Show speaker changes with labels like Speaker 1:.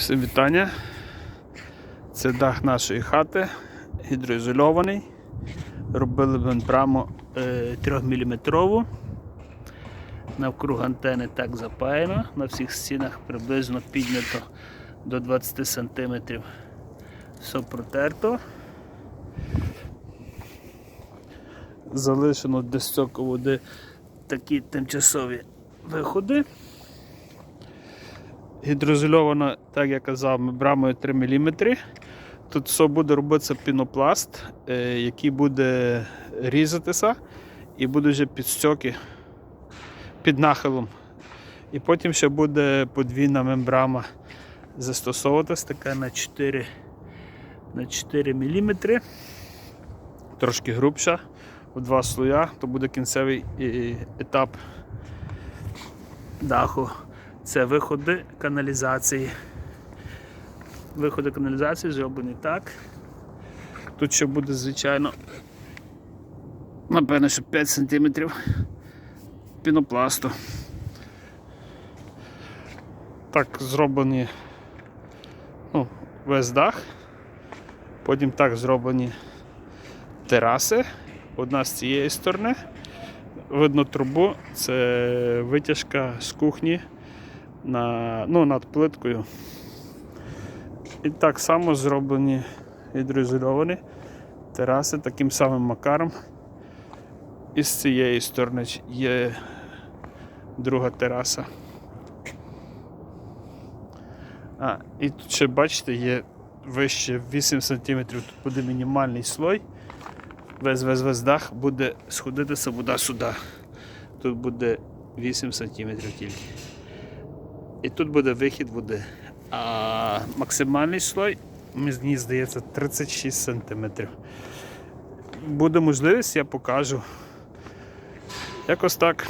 Speaker 1: Всім вітання. Це дах нашої хати, гідроізольований. Робили мембраму 3-мм. Навкруг антени так запаяно, на всіх стінах приблизно піднято до 20 см. Все протерто. Залишено для стоку води такі тимчасові виходи. Гідроізольовано, так як я казав, мембрамою 3 мм. Тут все буде робитися пінопласт, е, який буде різатися і буде вже під стьоки під нахилом. І потім ще буде подвійна мембрама застосовуватись, така на 4, на 4 мм. Трошки грубша, у два слоя, то буде кінцевий е, етап даху. Це виходи каналізації. Виходи каналізації зроблені так. Тут ще буде, звичайно, напевно, що 5 см пінопласту. Так зроблені ну, весь дах. Потім так зроблені тераси. Одна з цієї сторони. Видно трубу, це витяжка з кухні на, ну, над плиткою. І так само зроблені гідроізольовані тераси таким самим макаром. І з цієї сторони є друга тераса. А, і тут ще бачите, є вище 8 см, тут буде мінімальний слой. Весь весь весь дах буде сходитися вода сюди. Тут буде 8 см тільки. І тут буде вихід води. А максимальний слой, мені здається, 36 см. Буде можливість, я покажу. Якось так.